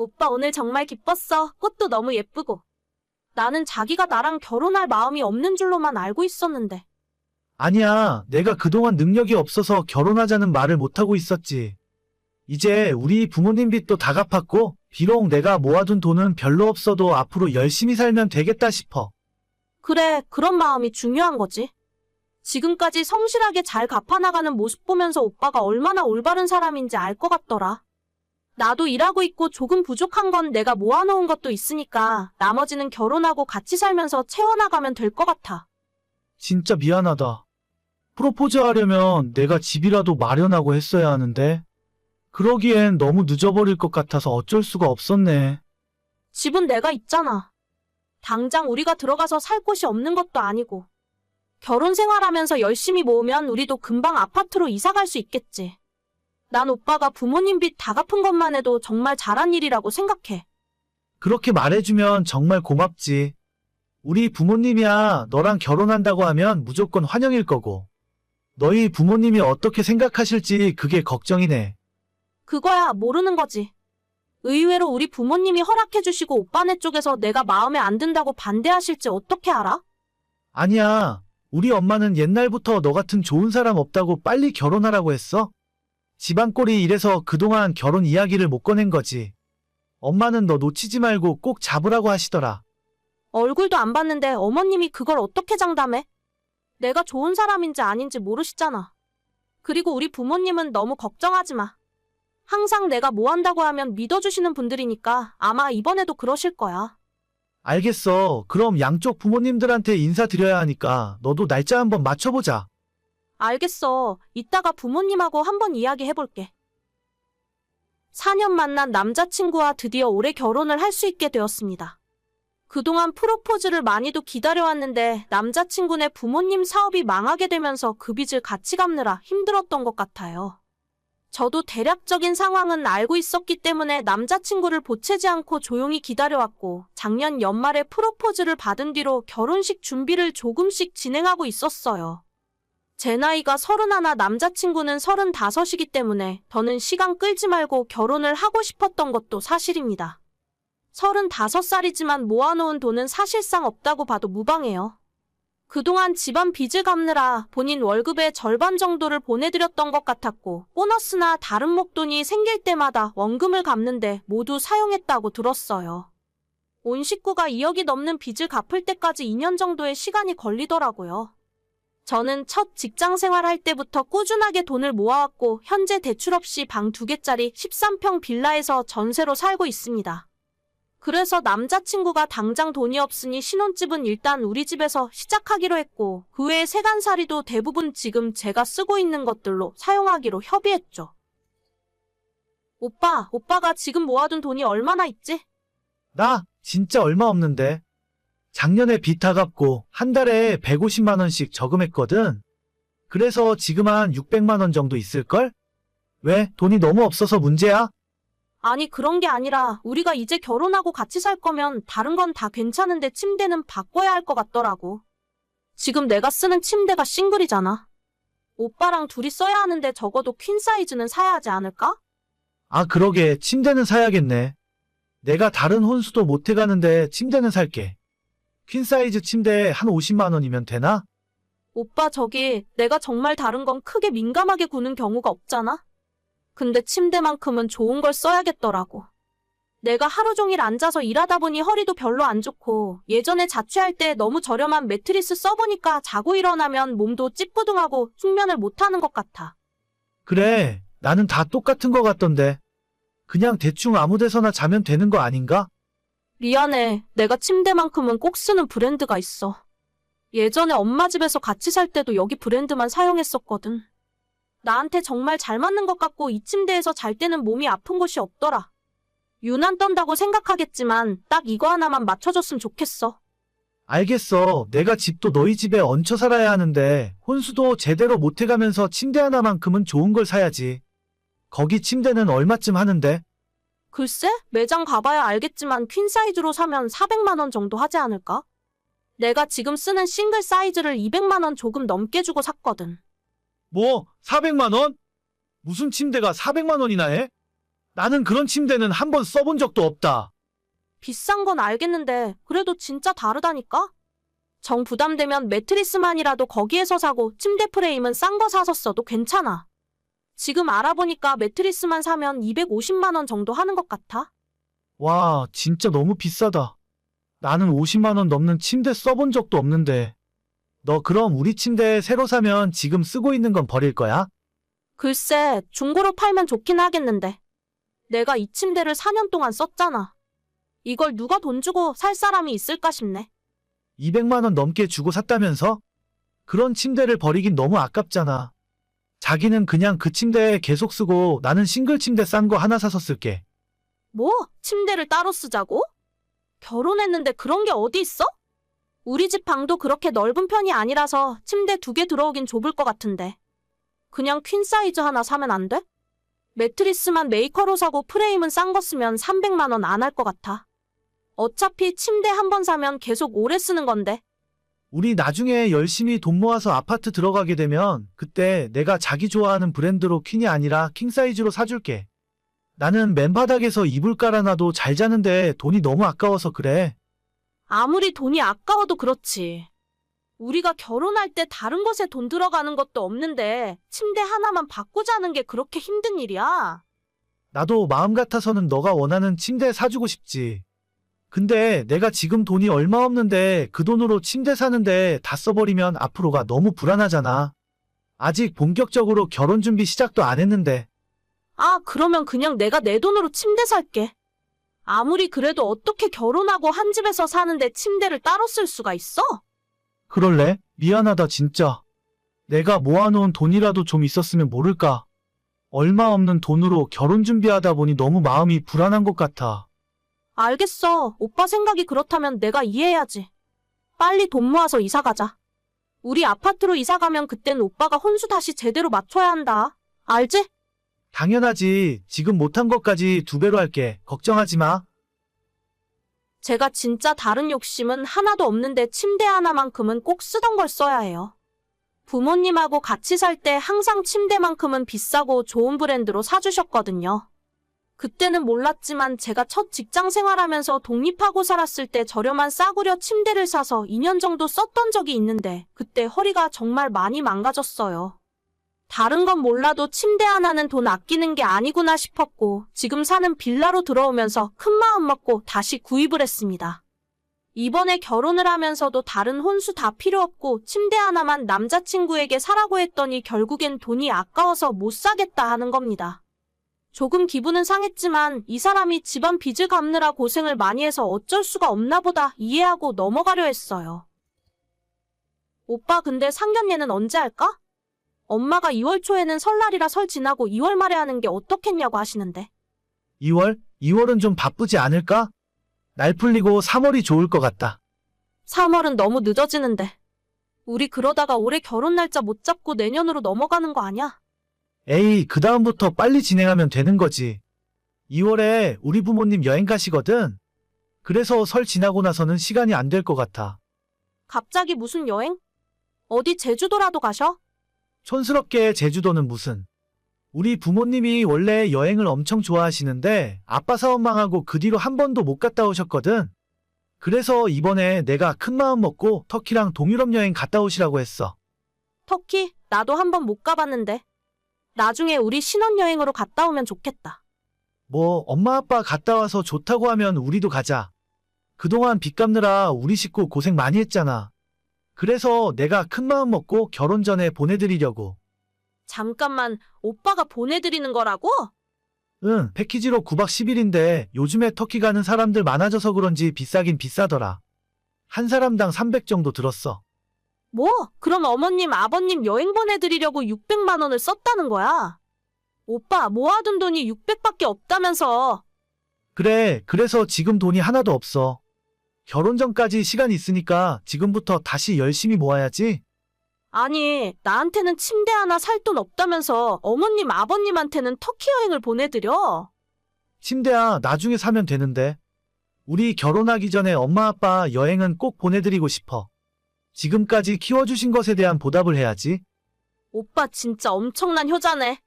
오빠 오늘 정말 기뻤어. 꽃도 너무 예쁘고. 나는 자기가 나랑 결혼할 마음이 없는 줄로만 알고 있었는데. 아니야, 내가 그동안 능력이 없어서 결혼하자는 말을 못하고 있었지. 이제 우리 부모님 빚도 다 갚았고, 비록 내가 모아둔 돈은 별로 없어도 앞으로 열심히 살면 되겠다 싶어. 그래, 그런 마음이 중요한 거지. 지금까지 성실하게 잘 갚아나가는 모습 보면서 오빠가 얼마나 올바른 사람인지 알 것 같더라. 나도 일하고 있고 조금 부족한 건 내가 모아놓은 것도 있으니까 나머지는 결혼하고 같이 살면서 채워나가면 될 것 같아. 진짜 미안하다. 프로포즈 하려면 내가 집이라도 마련하고 했어야 하는데, 그러기엔 너무 늦어버릴 것 같아서 어쩔 수가 없었네. 집은 내가 있잖아. 당장 우리가 들어가서 살 곳이 없는 것도 아니고. 결혼 생활하면서 열심히 모으면 우리도 금방 아파트로 이사 갈 수 있겠지. 난 오빠가 부모님 빚 다 갚은 것만 해도 정말 잘한 일이라고 생각해. 그렇게 말해주면 정말 고맙지. 우리 부모님이야 너랑 결혼한다고 하면 무조건 환영일 거고. 너희 부모님이 어떻게 생각하실지 그게 걱정이네. 그거야 모르는 거지. 의외로 우리 부모님이 허락해주시고 오빠네 쪽에서 내가 마음에 안 든다고 반대하실지 어떻게 알아? 아니야. 우리 엄마는 옛날부터 너 같은 좋은 사람 없다고 빨리 결혼하라고 했어. 집안 꼴이 이래서 그동안 결혼 이야기를 못 꺼낸 거지. 엄마는 너 놓치지 말고 꼭 잡으라고 하시더라. 얼굴도 안 봤는데 어머님이 그걸 어떻게 장담해? 내가 좋은 사람인지 아닌지 모르시잖아. 그리고 우리 부모님은 너무 걱정하지 마. 항상 내가 뭐 한다고 하면 믿어주시는 분들이니까 아마 이번에도 그러실 거야. 알겠어. 그럼 양쪽 부모님들한테 인사드려야 하니까 너도 날짜 한번 맞춰보자. 알겠어. 이따가 부모님하고 한번 이야기해볼게. 4년 만난 남자친구와 드디어 올해 결혼을 할 수 있게 되었습니다. 그동안 프로포즈를 많이도 기다려왔는데 남자친구네 부모님 사업이 망하게 되면서 그 빚을 같이 갚느라 힘들었던 것 같아요. 저도 대략적인 상황은 알고 있었기 때문에 남자친구를 보채지 않고 조용히 기다려왔고 작년 연말에 프로포즈를 받은 뒤로 결혼식 준비를 조금씩 진행하고 있었어요. 제 나이가 서른하나 남자친구는 서른다섯이기 때문에 더는 시간 끌지 말고 결혼을 하고 싶었던 것도 사실입니다. 서른다섯 살이지만 모아놓은 돈은 사실상 없다고 봐도 무방해요. 그동안 집안 빚을 갚느라 본인 월급의 절반 정도를 보내드렸던 것 같았고, 보너스나 다른 목돈이 생길 때마다 원금을 갚는데 모두 사용했다고 들었어요. 온 식구가 2억이 넘는 빚을 갚을 때까지 2년 정도의 시간이 걸리더라고요. 저는 첫 직장 생활할 때부터 꾸준하게 돈을 모아왔고 현재 대출 없이 방 두 개짜리 13평 빌라에서 전세로 살고 있습니다. 그래서 남자친구가 당장 돈이 없으니 신혼집은 일단 우리 집에서 시작하기로 했고 그 외에 세간살이도 대부분 지금 제가 쓰고 있는 것들로 사용하기로 협의했죠. 오빠, 오빠가 지금 모아둔 돈이 얼마나 있지? 나 진짜 얼마 없는데. 작년에 빚다 갚고 한 달에 150만원씩 저금했거든. 그래서 지금 한 600만원 정도 있을걸? 왜? 돈이 너무 없어서 문제야? 아니 그런 게 아니라 우리가 이제 결혼하고 같이 살 거면 다른 건 다 괜찮은데 침대는 바꿔야 할 것 같더라고. 지금 내가 쓰는 침대가 싱글이잖아. 오빠랑 둘이 써야 하는데 적어도 퀸 사이즈는 사야 하지 않을까? 아, 그러게. 침대는 사야겠네. 내가 다른 혼수도 못 해가는데 침대는 살게. 퀸 사이즈 침대에 한 50만 원이면 되나? 오빠 저기 내가 정말 다른 건 크게 민감하게 구는 경우가 없잖아? 근데 침대만큼은 좋은 걸 써야겠더라고. 내가 하루 종일 앉아서 일하다 보니 허리도 별로 안 좋고 예전에 자취할 때 너무 저렴한 매트리스 써보니까 자고 일어나면 몸도 찌뿌둥하고 숙면을 못하는 것 같아. 그래. 나는 다 똑같은 거 같던데. 그냥 대충 아무 데서나 자면 되는 거 아닌가? 미안해. 내가 침대만큼은 꼭 쓰는 브랜드가 있어. 예전에 엄마 집에서 같이 살 때도 여기 브랜드만 사용했었거든. 나한테 정말 잘 맞는 것 같고 이 침대에서 잘 때는 몸이 아픈 곳이 없더라. 유난 떤다고 생각하겠지만 딱 이거 하나만 맞춰줬으면 좋겠어. 알겠어. 내가 집도 너희 집에 얹혀 살아야 하는데 혼수도 제대로 못 해가면서 침대 하나만큼은 좋은 걸 사야지. 거기 침대는 얼마쯤 하는데? 글쎄, 매장 가봐야 알겠지만 퀸 사이즈로 사면 400만원 정도 하지 않을까? 내가 지금 쓰는 싱글 사이즈를 200만원 조금 넘게 주고 샀거든. 뭐, 400만원? 무슨 침대가 400만원이나 해? 나는 그런 침대는 한 번 써본 적도 없다. 비싼 건 알겠는데 그래도 진짜 다르다니까? 정 부담되면 매트리스만이라도 거기에서 사고 침대 프레임은 싼 거 사서 써도 괜찮아. 지금 알아보니까 매트리스만 사면 250만 원 정도 하는 것 같아. 와, 진짜 너무 비싸다. 나는 50만 원 넘는 침대 써본 적도 없는데. 너 그럼 우리 침대 새로 사면 지금 쓰고 있는 건 버릴 거야? 글쎄, 중고로 팔면 좋긴 하겠는데. 내가 이 침대를 4년 동안 썼잖아. 이걸 누가 돈 주고 살 사람이 있을까 싶네. 200만 원 넘게 주고 샀다면서? 그런 침대를 버리긴 너무 아깝잖아. 자기는 그냥 그 침대에 계속 쓰고 나는 싱글 침대 싼 거 하나 사서 쓸게. 뭐? 침대를 따로 쓰자고? 결혼했는데 그런 게 어디 있어? 우리 집 방도 그렇게 넓은 편이 아니라서 침대 두 개 들어오긴 좁을 것 같은데. 그냥 퀸 사이즈 하나 사면 안 돼? 매트리스만 메이커로 사고 프레임은 싼 거 쓰면 300만 원 안 할 것 같아. 어차피 침대 한 번 사면 계속 오래 쓰는 건데. 우리 나중에 열심히 돈 모아서 아파트 들어가게 되면 그때 내가 자기 좋아하는 브랜드로 퀸이 아니라 킹 사이즈로 사줄게. 나는 맨바닥에서 이불 깔아놔도 잘 자는데 돈이 너무 아까워서 그래. 아무리 돈이 아까워도 그렇지. 우리가 결혼할 때 다른 것에 돈 들어가는 것도 없는데 침대 하나만 바꾸자는 게 그렇게 힘든 일이야. 나도 마음 같아서는 너가 원하는 침대 사주고 싶지. 근데 내가 지금 돈이 얼마 없는데 그 돈으로 침대 사는데 다 써버리면 앞으로가 너무 불안하잖아. 아직 본격적으로 결혼 준비 시작도 안 했는데. 아, 그러면 그냥 내가 내 돈으로 침대 살게. 아무리 그래도 어떻게 결혼하고 한 집에서 사는데 침대를 따로 쓸 수가 있어? 그럴래? 미안하다 진짜. 내가 모아놓은 돈이라도 좀 있었으면 모를까. 얼마 없는 돈으로 결혼 준비하다 보니 너무 마음이 불안한 것 같아. 알겠어. 오빠 생각이 그렇다면 내가 이해해야지. 빨리 돈 모아서 이사 가자. 우리 아파트로 이사 가면 그땐 오빠가 혼수 다시 제대로 맞춰야 한다. 알지? 당연하지. 지금 못한 것까지 두 배로 할게. 걱정하지 마. 제가 진짜 다른 욕심은 하나도 없는데 침대 하나만큼은 꼭 쓰던 걸 써야 해요. 부모님하고 같이 살 때 항상 침대만큼은 비싸고 좋은 브랜드로 사주셨거든요. 그때는 몰랐지만 제가 첫 직장 생활하면서 독립하고 살았을 때 저렴한 싸구려 침대를 사서 2년 정도 썼던 적이 있는데 그때 허리가 정말 많이 망가졌어요. 다른 건 몰라도 침대 하나는 돈 아끼는 게 아니구나 싶었고 지금 사는 빌라로 들어오면서 큰 마음 먹고 다시 구입을 했습니다. 이번에 결혼을 하면서도 다른 혼수 다 필요 없고 침대 하나만 남자친구에게 사라고 했더니 결국엔 돈이 아까워서 못 사겠다 하는 겁니다. 조금 기분은 상했지만 이 사람이 집안 빚을 갚느라 고생을 많이 해서 어쩔 수가 없나 보다 이해하고 넘어가려 했어요. 오빠 근데 상견례는 언제 할까? 엄마가 2월 초에는 설날이라 설 지나고 2월 말에 하는 게 어떻겠냐고 하시는데. 2월? 2월은 좀 바쁘지 않을까? 날 풀리고 3월이 좋을 것 같다. 3월은 너무 늦어지는데. 우리 그러다가 올해 결혼 날짜 못 잡고 내년으로 넘어가는 거 아니야? 에이, 그 다음부터 빨리 진행하면 되는 거지. 2월에 우리 부모님 여행 가시거든. 그래서 설 지나고 나서는 시간이 안 될 것 같아. 갑자기 무슨 여행? 어디 제주도라도 가셔? 촌스럽게 제주도는 무슨. 우리 부모님이 원래 여행을 엄청 좋아하시는데 아빠 사업 망하고 그 뒤로 한 번도 못 갔다 오셨거든. 그래서 이번에 내가 큰 마음 먹고 터키랑 동유럽 여행 갔다 오시라고 했어. 터키? 나도 한 번 못 가봤는데. 나중에 우리 신혼여행으로 갔다 오면 좋겠다. 뭐 엄마 아빠 갔다 와서 좋다고 하면 우리도 가자. 그동안 빚 갚느라 우리 식구 고생 많이 했잖아. 그래서 내가 큰 마음 먹고 결혼 전에 보내드리려고. 잠깐만, 오빠가 보내드리는 거라고? 응, 패키지로 9박 10일인데 요즘에 터키 가는 사람들 많아져서 그런지 비싸긴 비싸더라. 한 사람당 300 정도 들었어. 뭐? 그럼 어머님, 아버님 여행 보내드리려고 600만 원을 썼다는 거야? 오빠, 모아둔 돈이 600밖에 없다면서. 그래, 그래서 지금 돈이 하나도 없어. 결혼 전까지 시간 있으니까 지금부터 다시 열심히 모아야지. 아니, 나한테는 침대 하나 살 돈 없다면서 어머님, 아버님한테는 터키 여행을 보내드려. 침대야, 나중에 사면 되는데. 우리 결혼하기 전에 엄마 아빠 여행은 꼭 보내드리고 싶어. 지금까지 키워주신 것에 대한 보답을 해야지. 오빠 진짜 엄청난 효자네.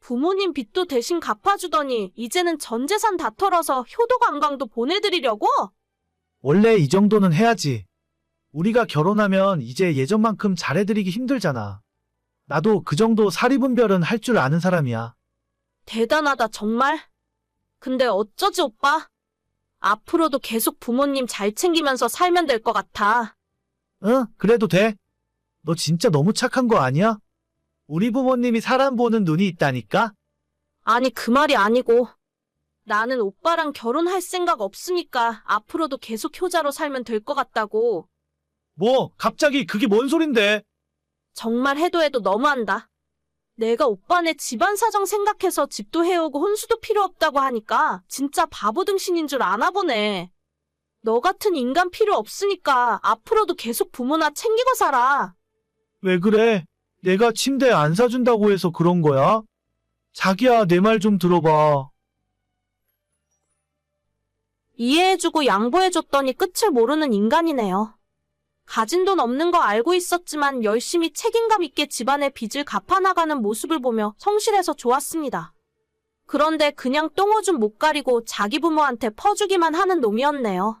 부모님 빚도 대신 갚아주더니 이제는 전 재산 다 털어서 효도 관광도 보내드리려고? 원래 이 정도는 해야지. 우리가 결혼하면 이제 예전만큼 잘해드리기 힘들잖아. 나도 그 정도 사리분별은 할 줄 아는 사람이야. 대단하다, 정말. 근데 어쩌지, 오빠? 앞으로도 계속 부모님 잘 챙기면서 살면 될 것 같아. 응, 그래도 돼. 너 진짜 너무 착한 거 아니야? 우리 부모님이 사람 보는 눈이 있다니까? 아니, 그 말이 아니고. 나는 오빠랑 결혼할 생각 없으니까 앞으로도 계속 효자로 살면 될 것 같다고. 뭐, 갑자기 그게 뭔 소린데? 정말 해도 해도 너무한다. 내가 오빠네 집안 사정 생각해서 집도 해오고 혼수도 필요 없다고 하니까 진짜 바보 등신인 줄 아나 보네. 너 같은 인간 필요 없으니까 앞으로도 계속 부모나 챙기고 살아. 왜 그래? 내가 침대 안 사준다고 해서 그런 거야? 자기야, 내 말 좀 들어봐. 이해해주고 양보해줬더니 끝을 모르는 인간이네요. 가진 돈 없는 거 알고 있었지만 열심히 책임감 있게 집안의 빚을 갚아나가는 모습을 보며 성실해서 좋았습니다. 그런데 그냥 똥오줌 못 가리고 자기 부모한테 퍼주기만 하는 놈이었네요.